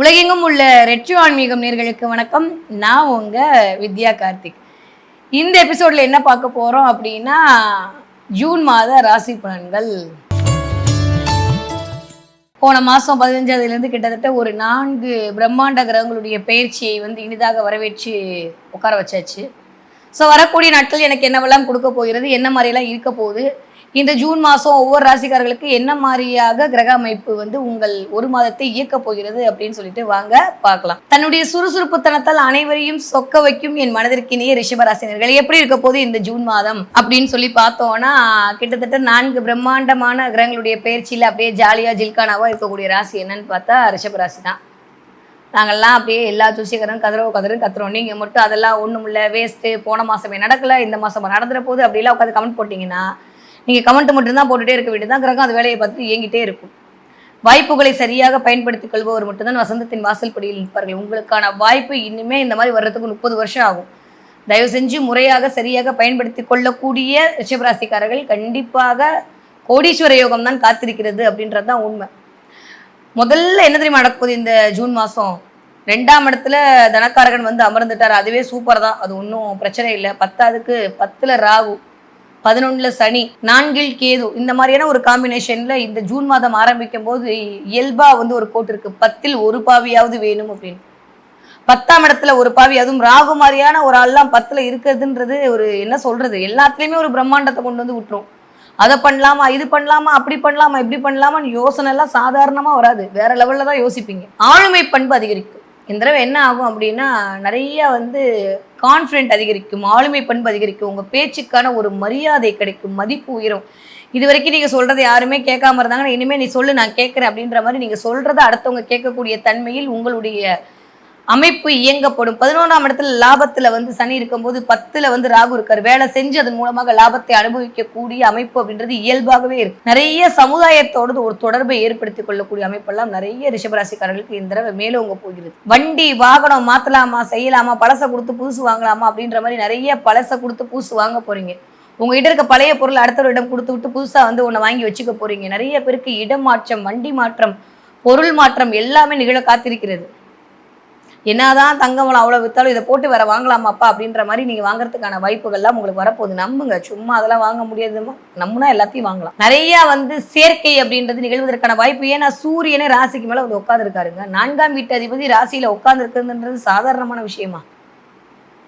உலகெங்கும் உள்ள ரெட்ரோ ஆன்மீகம் நேர்களுக்கு வணக்கம். நான் உங்க வித்யா கார்த்திக். இந்த எபிசோட்ல என்ன பார்க்க போறோம் அப்படின்னா ஜூன் மாத ராசி பலன்கள். போன மாதம் பதினஞ்சாவதுலேருந்து கிட்டத்தட்ட ஒரு நான்கு பிரம்மாண்ட கிரகங்களுடைய பயிற்சியை வந்து இனிதாக வரவேற்று உட்கார வச்சாச்சு. ஸோ வரக்கூடிய நாட்கள் எனக்கு என்னவெல்லாம் கொடுக்க போகிறது என்ன மாதிரியெல்லாம் இருக்க போகுது இந்த ஜூன் மாதம் ஒவ்வொரு ராசிக்காரர்களுக்கு என்ன மாதிரியாக கிரக அமைப்பு வந்து உங்கள் ஒரு மாதத்தை இயக்க போகிறது அப்படின்னு சொல்லிட்டு வாங்க பார்க்கலாம். தன்னுடைய சுறுசுறுப்புத்தனத்தால் அனைவரையும் சொக்க வைக்கும் என் மனதிற்கினிய ரிஷபராசினர்கள் எப்படி இருக்க போது இந்த ஜூன் மாதம் அப்படின்னு சொல்லி பார்த்தோம்னா கிட்டத்தட்ட நான்கு பிரம்மாண்டமான கிரகங்களுடைய பயிற்சியில் அப்படியே ஜாலியாக ஜில்கானாவாக இருக்கக்கூடிய ராசி என்னன்னு பார்த்தா ரிஷபராசி தான். நாங்கள்லாம் அப்படியே எல்லா ஜோசியக்காரரும் கதறோ கதறும் கத்துறோம். நீங்கள் மட்டும் அதெல்லாம் ஒன்றும் இல்லை வேஸ்ட்டு போன மாதமே நடக்கலை இந்த மாதம் நடந்துற போது அப்படிலாம் உட்காந்து கமெண்ட் போட்டிங்கன்னா நீங்கள் கமெண்ட் மட்டும்தான் போட்டுகிட்டே இருக்க வேண்டியது தான். கிரகம் அது வேலையை பார்த்துட்டு இயங்கிட்டே இருக்கும். வாய்ப்புகளை சரியாக பயன்படுத்திக் கொள்பவர் மட்டும்தான் வசந்தத்தின் வாசல் படியில் நிற்பார்கள். உங்களுக்கான வாய்ப்பு இனிமே இந்த மாதிரி வர்றதுக்கு முப்பது வருஷம் ஆகும். தயவு செஞ்சு முறையாக சரியாக பயன்படுத்தி கொள்ளக்கூடிய ரிஷபராசிக்காரர்கள் கண்டிப்பாக கோடீஸ்வர யோகம் தான் காத்திருக்கிறது அப்படின்றது தான் உண்மை. முதல்ல என்ன தெரியுமா நடக்குது இந்த ஜூன் மாதம் ரெண்டாம் இடத்துல தனக்காரகன் வந்து அமர்ந்துட்டார். அதுவே சூப்பர் தான். அது ஒன்றும் பிரச்சனை இல்லை. பத்தாவதுக்கு பத்தில் ராகு. பதினொன்றில் சனி நான்கில் கேது. இந்த மாதிரியான ஒரு காம்பினேஷனில் இந்த ஜூன் மாதம் ஆரம்பிக்கும் போது இயல்பாக வந்து ஒரு கோட்டு இருக்கு. பத்தில் ஒரு பாவியாவது வேணும் அப்படின்னு. பத்தாம் இடத்துல ஒரு பாவி அதுவும் ராகு மாதிரியான ஒரு ஆள்லாம் பத்தில் இருக்கிறதுன்றது ஒரு என்ன சொல்றது? எல்லாத்துலேயுமே ஒரு பிரம்மாண்டத்தை கொண்டு வந்து விட்டுரும். அதை பண்ணலாமா இது பண்ணலாமா அப்படி பண்ணலாமா இப்படி பண்ணலாமான்னு யோசனை எல்லாம் சாதாரணமாக வராது. வேற லெவலில் தான் யோசிப்பீங்க. ஆளுமை பண்பு அதிகரிக்கும். இந்த தடவை என்ன ஆகும் அப்படின்னா நிறைய வந்து கான்ஃபிடென்ட் அதிகரிக்கும் ஆளுமை பண்பு அதிகரிக்கும் உங்கள் பேச்சுக்கான ஒரு மரியாதை கிடைக்கும் மதிப்பு உயரும். இது வரைக்கும் நீங்கள் சொல்கிறத யாருமே கேட்காம இருந்தாங்கன்னா இனிமேல் நீ சொல்லு நான் கேட்குறேன் அப்படின்ற மாதிரி நீங்கள் சொல்கிறத அடுத்தவங்க கேட்கக்கூடிய தன்மையில் உங்களுடைய அமைப்பு இயங்கப்படும். பதினோராம் இடத்துல லாபத்துல வந்து சனி இருக்கும்போது பத்துல வந்து ராகு இருக்காரு. வேலை செஞ்சு அதன் மூலமாக லாபத்தை அனுபவிக்கக்கூடிய அமைப்பு அப்படின்றது இயல்பாகவே இருக்கு. நிறைய சமுதாயத்தோடு ஒரு தொடர்பை ஏற்படுத்திக் கொள்ளக்கூடிய அமைப்பெல்லாம் நிறைய ரிஷபராசிக்காரர்களுக்கு இந்த தடவை மேலோங்க போகிறது. வண்டி வாகனம் மாத்தலாமா செய்யலாமா பழசை கொடுத்து புதுசு வாங்கலாமா அப்படின்ற மாதிரி நிறைய பழசை கொடுத்து புதுசு வாங்க போறீங்க. உங்ககிட்ட இருக்க பழைய பொருள் அடுத்தவரிடம் கொடுத்து விட்டு புதுசா வந்து ஒன்று வாங்கி வச்சுக்க போறீங்க. நிறைய பேருக்கு இடம் மாற்றம் வண்டி மாற்றம் பொருள் மாற்றம் எல்லாமே நிகழ காத்திருக்கிறது. என்னதான் தங்கம் அவ்வளோ வித்தாலும் இதை போட்டு வேற வாங்கலாமாப்பா அப்படின்ற மாதிரி நீங்கள் வாங்குறதுக்கான வாய்ப்புகள்லாம் உங்களுக்கு வரப்போகுது. நம்புங்க. சும்மா அதெல்லாம் வாங்க முடியாதுமா. நம்மனா எல்லாத்தையும் வாங்கலாம். நிறைய வந்து சேர்க்கை அப்படின்றது நிகழ்வதற்கான வாய்ப்பு. ஏன்னா சூரியனே ராசிக்கு மேலே வந்து உட்காந்துருக்காருங்க நான்காம் வீட்டு அதிபதி ராசியில் உட்காந்துருக்குன்றது சாதாரணமான விஷயமா?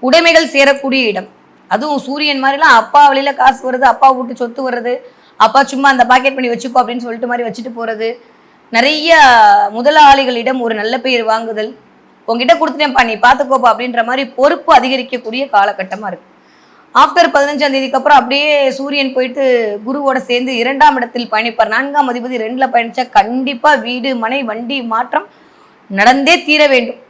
உடைமைகள் சேரக்கூடிய இடம். அதுவும் சூரியன் மாதிரிலாம் அப்பா வழியில காசு வருது அப்பா வீட்டு சொத்து வருது. அப்பா சும்மா அந்த பாக்கெட் பண்ணி வச்சுக்கோ அப்படின்னு சொல்லிட்டு மாதிரி வச்சுட்டு போறது. நிறைய முதலாளிகளிடம் ஒரு நல்ல பெயர் வாங்குதல். உங்ககிட்ட கொடுத்துட்டேன்ப்பா நீ பார்த்துக்கோப்பா அப்படின்ற மாதிரி பொறுப்பு அதிகரிக்கக்கூடிய காலகட்டமாக இருக்கு. ஆஃப்டர் பதினஞ்சாம் தேதிக்கு அப்புறம் அப்படியே சூரியன் போயிட்டு குருவோட சேர்ந்து இரண்டாம் இடத்தில் பயணிப்பார். நான்காம் அதிபதி ரெண்டுல பயணிச்சா கண்டிப்பா வீடு மனை வண்டி மாற்றம் நடந்தே தீர வேண்டும்.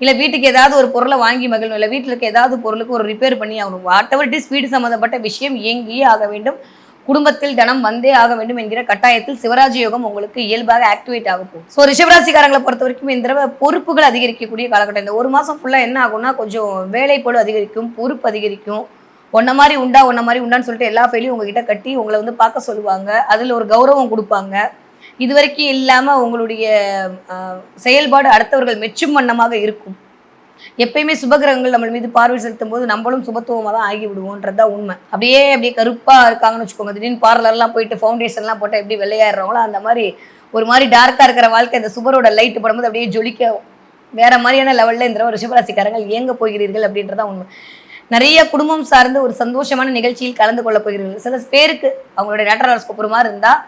இல்லை வீட்டுக்கு ஏதாவது ஒரு பொருளை வாங்கி மகிழணும். இல்லை வீட்டில் இருக்க ஏதாவது பொருளுக்கு ஒரு ரிப்பேர் பண்ணி ஆகணும். வாட் எவர் இட் இஸ் வீடு சம்மந்தப்பட்ட விஷயம் இயங்கியே ஆக வேண்டும். குடும்பத்தில் தனம் வந்தே ஆக வேண்டும் என்கிற கட்டாயத்தில் சிவராஜ் யோகம் உங்களுக்கு இயல்பாக ஆக்டிவேட் ஆக போகும். ஸோ ரிஷபராசிக்காரங்களை பொறுத்த வரைக்கும் இந்த தடவை பொறுப்புகள் அதிகரிக்கக்கூடிய காலகட்டம். இந்த ஒரு மாதம் ஃபுல்லாக என்ன ஆகும்னா கொஞ்சம் வேலைப்பளு அதிகரிக்கும் பொறுப்பு அதிகரிக்கும். ஒன்ன மாதிரி உண்டா ஒன்ன மாதிரி உண்டான்னு சொல்லிட்டு எல்லா ஃபைலையும் உங்ககிட்ட கட்டி உங்களை வந்து பார்க்க சொல்லுவாங்க. அதில் ஒரு கௌரவம் கொடுப்பாங்க. இது வரைக்கும் இல்லாமல் உங்களுடைய செயல்பாடு அடுத்தவர்கள் மெச்சும் வண்ணமாக இருக்கும். எப்பயுமே சுபகிரகங்கள் நம்ம மீது பார்வை செலுத்தும் போது நம்மளும் சுபத்துவமாக தான் ஆகி விடுவோன்றது உண்மை. அப்படியே அப்படியே கருப்பாக இருக்காங்கன்னு வச்சுக்கோங்க. திடீர்னு பார்லர்லாம் போயிட்டு ஃபவுண்டேஷன்லாம் போட்டால் எப்படி வெள்ளையாடுறவங்களோ அந்த மாதிரி ஒரு மாதிரி டார்க்காக இருக்கிற வாழ்க்கை இந்த சுபரோட லைட் படும்போது அப்படியே ஜொலிக்க வேற மாதிரியான லெவலில் இந்த ஒரு ரிஷபராசிக்காரங்கள் இயங்க போகிறீர்கள் அப்படின்றதான் உண்மை. நிறைய குடும்பம் சார்ந்து ஒரு சந்தோஷமான நிகழ்ச்சியில் கலந்து கொள்ள போகிறீர்கள். சில பேருக்கு அவங்களுடைய நேட்டர் ஹாரோஸ்கோப் ஒரு மாதிரி இருந்தால்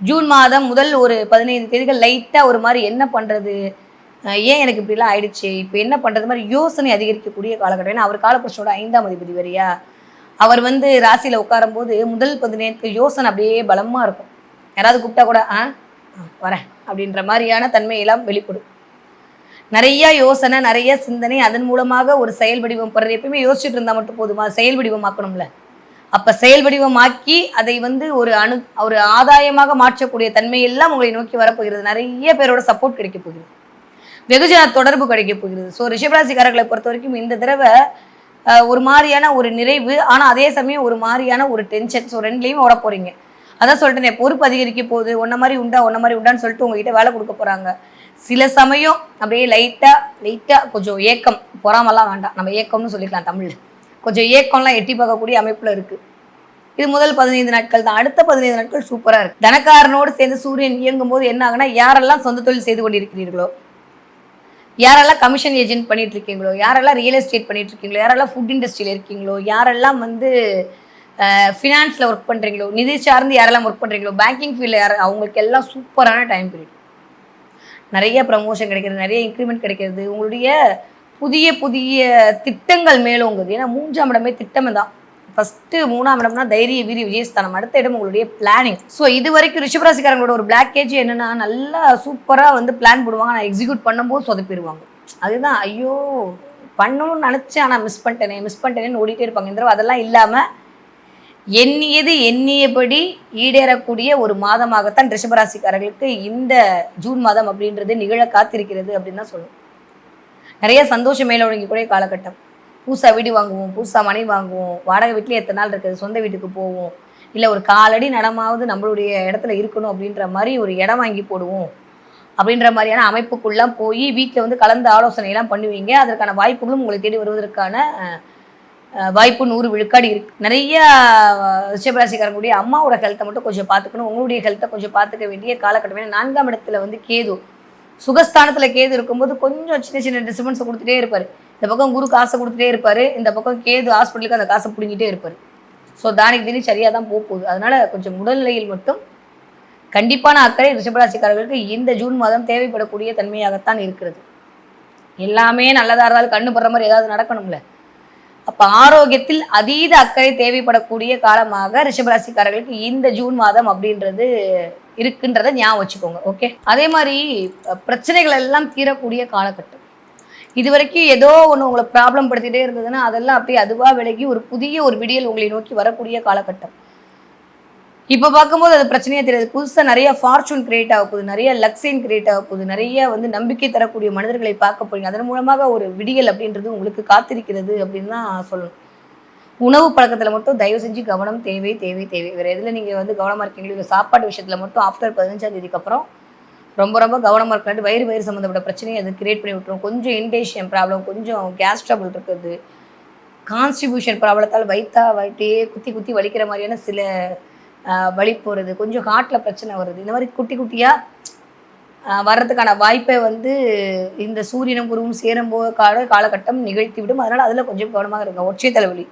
ஜூன் மாதம் முதல் ஒரு பதினைந்து தேதிகள் லைட்டாக ஒரு மாதிரி என்ன பண்ணுறது ஏன் எனக்கு இப்படிலாம் ஆயிடுச்சு? இப்போ என்ன பண்ணுறது மாதிரி யோசனை அதிகரிக்கக்கூடிய காலகட்டம். ஏன்னா அவர் காலப்புருஷனோட ஐந்தாம் அதிபதி வரையா அவர் வந்து ராசியில் உட்காரும்போது முதல் பதினேழுக்கு யோசனை அப்படியே பலமாக இருக்கும். யாராவது கூப்பிட்டா கூட ஆ ஆ, வரேன். அப்படின்ற மாதிரியான தன்மையெல்லாம் வெளிப்படும். நிறைய யோசனை நிறைய சிந்தனை அதன் மூலமாக ஒரு செயல் வடிவம் பெறது எப்பயுமே யோசிச்சுட்டு இருந்தால் மட்டும் போதுமா? செயல் வடிவமாக்கணும்ல. அப்போ செயல் வடிவமாக்கி அதை வந்து ஒரு அணு ஒரு ஆதாயமாக மாற்றக்கூடிய தன்மையெல்லாம் உங்களை நோக்கி வரப்போகிறது. நிறைய பேரோட சப்போர்ட் கிடைக்க போகிறது. வெகுஜன தொடர்பு கிடைக்க போகிறது. ஸோ ரிஷபராசிக்காரர்களை பொறுத்த வரைக்கும் இந்த தடவை ஒரு மாதிரியான ஒரு நிறைவு ஆனால் அதே சமயம் ஒரு மாதிரியான ஒரு டென்ஷன் ஸோ ரெண்டுலேயும் ஓட போகிறீங்க அதான் சொல்லிட்டேனே பொறுப்பு அதிகரிக்க போகுது. ஒன்ன மாதிரி உண்டா ஒன்ன மாதிரி உண்டான்னு சொல்லிட்டு உங்ககிட்ட வேலை கொடுக்க போகிறாங்க சில சமயம் அப்படியே லைட்டாக லைட்டாக கொஞ்சம் ஏக்கம் பொறாமலாம் வேண்டாம். நம்ம ஏக்கம்னு சொல்லிக்கலாம் தமிழில். கொஞ்சம் ஏக்கம்லாம் எட்டி பார்க்கக்கூடிய அமைப்பில் இருக்குது இது முதல் பதினைந்து நாட்கள் தான். அடுத்த பதினைந்து நாட்கள் சூப்பராக இருக்குது தனக்காரனோடு சேர்ந்து சூரியன் இயங்கும் போது என்ன ஆகுனா யாரெல்லாம் சொந்த தொழில் செய்து கொண்டிருக்கிறீர்களோ யாரெல்லாம் கமிஷன் ஏஜென்ட் பண்ணிட்டு இருக்கீங்களோ யாரெல்லாம் ரியல் எஸ்டேட் பண்ணிட்டு இருக்கீங்களோ யாரெல்லாம் ஃபுட் இண்டஸ்ட்ரியில் இருக்கீங்களோ யாரெல்லாம் வந்து ஃபினான்ஸில் ஒர்க் பண்ணுறீங்களோ நிதி சார்ந்து யாரெல்லாம் ஒர்க் பண்ணுறீங்களோ பேங்கிங் ஃபீல்டில் யார் அவங்களுக்கு எல்லாம் சூப்பரான டைம் பீரியட் நிறைய ப்ரமோஷன் கிடைக்கிறது நிறைய இன்க்ரிமெண்ட் கிடைக்கிறது. உங்களுடைய புதிய புதிய திட்டங்கள் மேலோங்குது. ஏன்னா மூன்றாம் இடமே திட்டம் தான் ஃபஸ்ட்டு மூணாம் இடம்னா தைரிய வீரிய விஜயஸ்தானம். அடுத்த இடம் உங்களுடைய பிளானிங் ஸோ இது வரைக்கும் ரிஷபராசிக்காரங்களோட ஒரு பிளாக்கேஜ் என்னன்னா நல்லா சூப்பராக வந்து பிளான் போடுவாங்க. ஆனால் எக்ஸிக்யூட் பண்ணும்போது சொதப்பிடுவாங்க. அதுதான் ஐயோ பண்ணணும்னு நினச்சேன் ஆனால் மிஸ் பண்ணிட்டேனே மிஸ் பண்ணிட்டேனேன்னு ஓடிட்டே இருப்பாங்க. இந்த தடவை அதெல்லாம் இல்லாமல் எண்ணியது எண்ணியபடி ஈடேறக்கூடிய ஒரு மாதமாகத்தான் ரிஷபராசிக்காரர்களுக்கு இந்த ஜூன் மாதம் அப்படின்றது நிகழ காத்திருக்கிறது அப்படின்னு தான் சொல்லணும். நிறைய சந்தோஷம் மேலொழுங்கக்கூடிய காலகட்டம். புதுசாக வீடு வாங்குவோம் புதுசாக மனை வாங்குவோம் வாடகை வீட்டில் எத்தனை நாள் இருக்குது சொந்த வீட்டுக்கு போவோம். இல்லை ஒரு காலடி நடமாவது நம்மளுடைய இடத்துல இருக்கணும் அப்படின்ற மாதிரி ஒரு இடம் வாங்கி போடுவோம். அப்படின்ற மாதிரியான அமைப்புக்குள்ளே போய் வீட்டில் வந்து கலந்து ஆலோசனையெல்லாம் பண்ணுவீங்க. அதற்கான வாய்ப்புகளும் உங்களை தேடி வருவதற்கான வாய்ப்பு நூறு விழுக்காடு இருக்கு. நிறைய ரிஷபராசிக்காரங்களுடைய அம்மாவோட ஹெல்த்தை மட்டும் கொஞ்சம் பார்த்துக்கணும். உங்களுடைய ஹெல்த்தை கொஞ்சம் பார்த்துக்க வேண்டிய காலகட்டம். ஏன்னா நான்காம் இடத்துல வந்து கேது சுகஸ்தானத்தில் கேது இருக்கும்போது கொஞ்சம் சின்ன சின்ன டிஸ்டர்பன்ஸை கொடுத்துட்டே இருப்பார். இந்த பக்கம் குரு காசை கொடுத்துட்டே இருப்பார். இந்த பக்கம் கேது ஹாஸ்பிட்டலுக்கு அந்த காசை பிடிங்கிட்டே இருப்பார். ஸோ தானிக்கு தினி சரியாக தான் போக போகுது அதனால கொஞ்சம் உடல்நிலையில் மட்டும் கண்டிப்பான அக்கறை ரிஷபராசிக்காரர்களுக்கு இந்த ஜூன் மாதம் தேவைப்படக்கூடிய தன்மையாகத்தான் இருக்கிறது. எல்லாமே நல்லதாக இருந்தாலும் கண்ணு படுற மாதிரி ஏதாவது நடக்கணும்ல. அப்போ ஆரோக்கியத்தில் அதீத அக்கறை தேவைப்படக்கூடிய காலமாக ரிஷபராசிக்காரர்களுக்கு இந்த ஜூன் மாதம் அப்படின்றது இருக்குன்றதை ஞாபகம் வச்சுக்கோங்க. ஓகே அதே மாதிரி பிரச்சனைகள் எல்லாம் தீரக்கூடிய காலகட்டம். இது வரைக்கும் ஏதோ ஒன்று உங்களை ப்ராப்ளம் படுத்திட்டே இருந்ததுன்னா அதெல்லாம் அப்படியே அதுவாக விலகி ஒரு புதிய ஒரு விடியல் உங்களை நோக்கி வரக்கூடிய காலகட்டம். இப்போ பார்க்கும்போது அது பிரச்சனையே தெரியாது. புதுசாக நிறைய ஃபார்ச்சூன் கிரியேட் ஆக போகுது. நிறைய லக்ஸின் கிரியேட் ஆக போகுது. நிறைய வந்து நம்பிக்கை தரக்கூடிய மனிதர்களை பார்க்க போறீங்க. அதன் மூலமாக ஒரு விடியல் அப்படின்றது உங்களுக்கு காத்திருக்கிறது அப்படின்னு தான் சொல்லணும். உணவு பழக்கத்தில் மட்டும் தயவு செஞ்சு கவனம் தேவை தேவை தேவை. வேறு எதில் நீங்கள் வந்து கவனமாக இருக்கீங்களோ சாப்பாடு விஷயத்தில் மட்டும் ஆஃப்டர் பதினஞ்சாம் தேதிக்கு அப்புறம் ரொம்ப ரொம்ப கவனமாக இருக்காது வயிறு வயிறு சம்மந்தப்பட்ட பிரச்சனையை அது கிரியேட் பண்ணி விட்டுரும். கொஞ்சம் இன்டேஷன் ப்ராப்ளம் கொஞ்சம் கேஸ் ட்ரபிள் இருக்குது. கான்ஸ்டிபியூஷன் ப்ராப்ளத்தால் வயிற்றா வயிட்டையே குத்தி குத்தி வலிக்கிற மாதிரியான சில வழி வலி போகிறது கொஞ்சம் ஹார்ட்டில் பிரச்சனை வருது. இந்த மாதிரி குட்டி குட்டியாக வர்றதுக்கான வாய்ப்பை வந்து இந்த சூரியனும் குருவும் சேரும்போது கால காலகட்டம் நிகழ்த்தி விடும் அதனால் அதில் கொஞ்சம் கவனமாக இருங்க. ஒற்றை தலைவலி.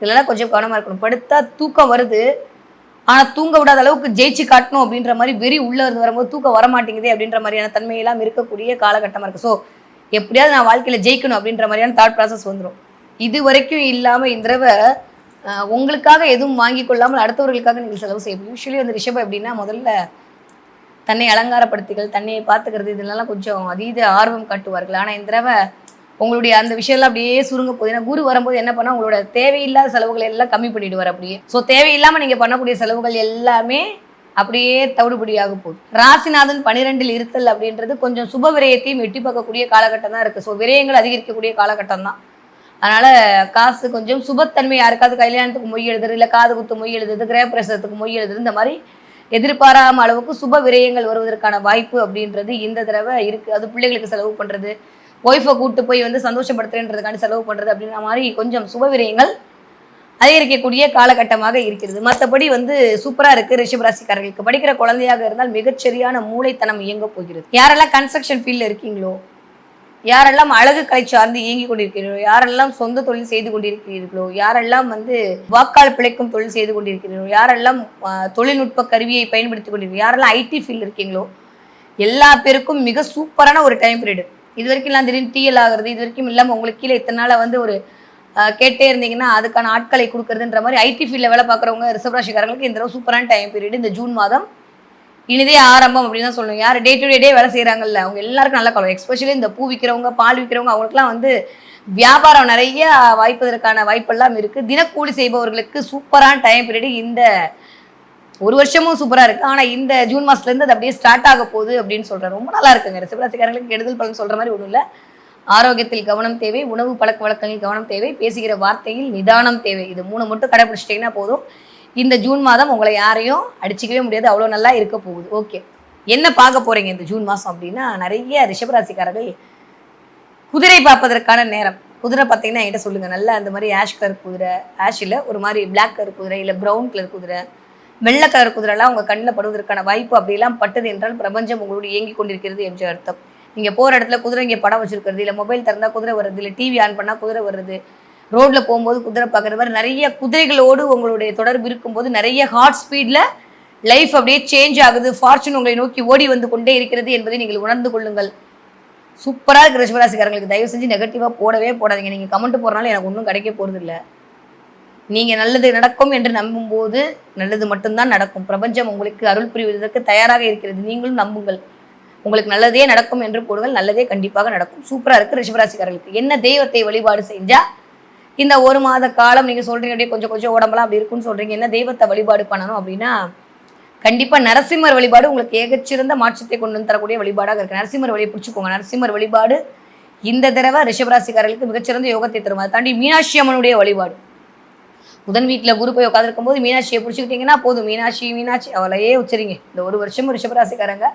இதெல்லாம் கொஞ்சம் கவனமாக இருக்கணும். படுத்தா தூக்கம் வருது. ஆனால் தூங்க விடாத அளவுக்கு ஜெயிச்சு காட்டணும் அப்படின்ற மாதிரி வெறி உள்ளே இருந்து வரும்போது தூக்கம் வரமாட்டேங்குது அப்படின்ற மாதிரியான தன்மையெல்லாம் இருக்கக்கூடிய காலகட்டமாக இருக்குது ஸோ எப்படியாவது நான் வாழ்க்கையில் ஜெயிக்கணும் அப்படின்ற மாதிரியான தாட் ப்ராசஸ் வந்துடும் இது வரைக்கும் இல்லாமல் இந்த தடவை உங்களுக்காக எதுவும் வாங்கி கொள்ளாமல் அடுத்தவர்களுக்காக நீங்கள் செலவு செய்யணும் யூஸ்வலி வந்து ரிஷபம் எப்படின்னா முதல்ல தன்னை அலங்காரப்படுத்திகள் தன்னை பார்த்துக்கிறது இதெல்லாம் கொஞ்சம் அதீத ஆர்வம் காட்டுவார்கள். ஆனால் இந்த தடவை உங்களுடைய அந்த விஷயம்லாம் அப்படியே சுருங்க போகுது. ஏன்னா குரு வரும்போது என்ன பண்ணா உங்களோட தேவையில்லாத செலவுகள் எல்லாம் கம்மி பண்ணிடுவார் அப்படியே. ஸோ தேவையில்லாமல் நீங்கள் பண்ணக்கூடிய செலவுகள் எல்லாமே அப்படியே தவிடுபடியாக போகுது. ராசிநாதன் பனிரெண்டில் இருத்தல் அப்படின்றது கொஞ்சம் சுப விரயத்தையும் எட்டி பார்க்கக்கூடிய காலகட்டம் தான் இருக்குது ஸோ விரயங்கள் அதிகரிக்கக்கூடிய காலகட்டம் தான். அதனால காசு கொஞ்சம் சுபத்தன்மை யாருக்காவது கல்யாணத்துக்கு மொய் எழுதுறது இல்லை காது குத்து மொய் எழுதுறது கிரகப்பிரசத்துக்கு மொய் எழுதுறது இந்த மாதிரி எதிர்பாராம அளவுக்கு சுப விரயங்கள் வருவதற்கான வாய்ப்பு அப்படின்றது இந்த தடவை இருக்கு. அது பிள்ளைகளுக்கு செலவு பண்றது ஒய்ஃபை கூட்டு போய் வந்து சந்தோஷப்படுத்துறேன்றதுக்காண்டி செலவு பண்ணுறது அப்படின்ற மாதிரி கொஞ்சம் சுபவிரயங்கள் அதிகரிக்கக்கூடிய காலகட்டமாக இருக்கிறது. மற்றபடி வந்து சூப்பராக இருக்குது ரிஷபராசிக்காரர்களுக்கு படிக்கிற குழந்தையாக இருந்தால் மிகச்சரியான மூளைத்தனம் இயங்க போகிறது. யாரெல்லாம் கன்ஸ்ட்ரக்ஷன் ஃபீல்டில் இருக்கீங்களோ யாரெல்லாம் அழகு கலை சார்ந்து இயங்கி கொண்டிருக்கிறீர்களோ யாரெல்லாம் சொந்த தொழில் செய்து கொண்டிருக்கிறீர்களோ யாரெல்லாம் வந்து வாக்கால் பிழைக்கும் தொழில் செய்து கொண்டிருக்கிறீர்களோ யாரெல்லாம் தொழில்நுட்ப கருவியை பயன்படுத்தி கொண்டிருக்கிறீர்கள் யாரெல்லாம் ஐடி ஃபீல்டு இருக்கீங்களோ எல்லா பேருக்கும் மிக சூப்பரான ஒரு டைம் பீரியடு இது வரைக்கும் எல்லாம் திடீர்னு டிஎல் ஆகுறது இது வரைக்கும் இல்லாமல் உங்களுக்கு கீழே இத்தனை நாள் வந்து ஒரு கேட்டே இருந்தீங்கன்னா அதுக்கான ஆட்களை கொடுக்கறதுன்ற மாதிரி ஐடி ஃபீல்டில் வேலை பார்க்குறவங்க ரிசர்வராசிக்காரங்களுக்கு இந்த தடவை சூப்பரான டைம் பீரியட் இந்த ஜூன் மாதம் இனிதே ஆரம்பம் அப்படின்னு தான் சொல்லணும் யார் டே டு டே டே வேலை செய்கிறாங்கல்ல அவங்க எல்லாருக்கும் நல்ல காலம் எஸ்பெஷலி இந்த பூ விற்கிறவங்க பால் விற்கிறவங்க அவங்களுக்குலாம் வந்து வியாபாரம் நிறைய வாய்ப்பதற்கான வாய்ப்பெல்லாம் இருக்குது தினக்கூலி செய்பவர்களுக்கு சூப்பரான டைம் பீரியட் இந்த ஒரு வருஷமும் சூப்பராக இருக்குது ஆனால் இந்த ஜூன் மாதத்துலேருந்து அது அப்படியே ஸ்டார்ட் ஆக போகுது அப்படின்னு சொல்கிறேன் ரொம்ப நல்லா இருக்குங்க. ரிசபராசிக்காரங்களுக்கு கெடுதல் பலன் சொல்கிற மாதிரி ஒன்றும் இல்லை. ஆரோக்கியத்தில் கவனம் தேவை உணவு பழக்க வழக்கங்களில் கவனம் தேவை பேசுகிற வார்த்தையில் நிதானம் தேவை. இது மூணு மட்டும் கடைபிடிச்சிட்டிங்கன்னா போதும். இந்த ஜூன் மாதம் உங்களை யாரையும் அடிச்சிக்கவே முடியாது. அவ்வளோ நல்லா இருக்க போகுது. ஓகே என்ன பார்க்க போகிறீங்க இந்த ஜூன் மாதம் அப்படின்னா நிறைய ரிஷபராசிக்காரர்கள் குதிரை பார்ப்பதற்கான நேரம். குதிரை பார்த்தீங்கன்னா என்கிட்ட சொல்லுங்கள் நல்லா அந்த மாதிரி ஆஷ் கலர் குதிரை ஆஷில் ஒரு மாதிரி பிளாக் கலர் குதிரை இல்லை ப்ரௌன் கலர் குதிரை. வெள்ளை கலர் குதிரைலாம் உங்கள் கண்ணில் படுவதற்கான வாய்ப்பு அப்படிலாம் பட்டது என்றால் பிரபஞ்சம் உங்களோடு இயங்கி கொண்டிருக்கிறது என்று அர்த்தம். நீங்கள் போகிற இடத்துல குதிரை இங்கே படம் வச்சுருக்கிறது இல்லை மொபைல் திறந்தால் குதிரை வருது இல்லை டிவி ஆன் பண்ணால் குதிரை வருது ரோட்டில் போகும்போது குதிரை பார்க்குற மாதிரி நிறைய குதிரைகளோடு உங்களுடைய தொடர்பு இருக்கும்போது நிறைய ஹார்ட் ஸ்பீடில் லைஃப் அப்படியே சேஞ்ச் ஆகுது. ஃபார்ச்சூன் உங்களை நோக்கி ஓடி வந்து கொண்டே இருக்கிறது என்பதை நீங்கள் உணர்ந்து கொள்ளுங்கள். சூப்பராக இருக்கிற ரிஷபராசிக்காரங்களுக்கு. தயவு செஞ்சு நெகட்டிவாக போடவே போடாதீங்க. நீங்கள் கமெண்ட் போடுறனால எனக்கு ஒன்றும் கிடைக்க போகிறது இல்லை நீங்கள் நல்லது நடக்கும் என்று நம்பும்போது நல்லது மட்டும்தான் நடக்கும். பிரபஞ்சம் உங்களுக்கு அருள் புரிவதற்கு தயாராக இருக்கிறது. நீங்களும் நம்புங்கள். உங்களுக்கு நல்லதே நடக்கும் என்று போடுங்கள் நல்லதே கண்டிப்பாக நடக்கும். சூப்பராக இருக்குது ரிஷபராசிக்காரர்களுக்கு. என்ன தெய்வத்தை வழிபாடு செஞ்சால் இந்த ஒரு மாத காலம் நீங்கள் சொல்கிறீங்க அப்படியே கொஞ்சம் கொஞ்சம் உடம்பெல்லாம் அப்படி இருக்குன்னு சொல்கிறீங்க என்ன தெய்வத்தை வழிபாடு பண்ணணும் அப்படின்னா கண்டிப்பாக நரசிம்மர் வழிபாடு உங்களுக்கு ஏகச்சிறந்த மாற்றத்தை கொண்டு வந்து தரக்கூடிய வழிபாடாக இருக்குது நரசிம்மர் வழியை பிடிச்சிக்கோங்க. நரசிம்மர் வழிபாடு இந்த தடவை ரிஷபராசிக்காரர்களுக்கு மிகச்சிறந்த யோகத்தை தரும். அதை தாண்டி மீனாட்சி அம்மனுடைய வழிபாடு. புதன் வீட்டில் குரு போய் உட்காந்துருக்கும் போது மீனாட்சியை பிடிச்சிக்கிட்டீங்கன்னா போதும். மீனாட்சி மீனாட்சி அவளையே உச்சரிங்க. இந்த ஒரு வருஷமும் ரிஷபராசிக்காரங்க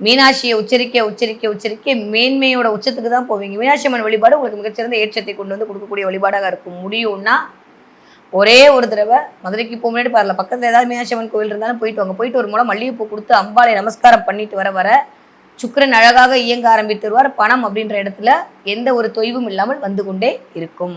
மீனாட்சியை உச்சரிக்க உச்சரிக்க உச்சரிக்க மேன்மையோட உச்சத்துக்கு தான் போவீங்க. மீனாட்சி அம்மன் வழிபாடு உங்களுக்கு மிகச்சிறந்த ஏற்றத்தை கொண்டு வந்து கொடுக்கக்கூடிய வழிபாடாக இருக்கும். முடியும்னா ஒரே ஒரு தடவை மதுரைக்கு போக முன்னாடி பாருல பக்கத்தில் ஏதாவது மீனாட்சி அம்மன் கோயில் இருந்தாலும் போயிட்டு வாங்க. போயிட்டு ஒரு மூலம் மல்லிகைப்பூ கொடுத்து அம்பாளை நமஸ்காரம் பண்ணிட்டு வர வர சுக்கிரன் அழகாக இயங்க ஆரம்பித்து வருவார் பணம் அப்படின்ற இடத்துல எந்த ஒரு தொய்வும் இல்லாமல் வந்து கொண்டே இருக்கும்.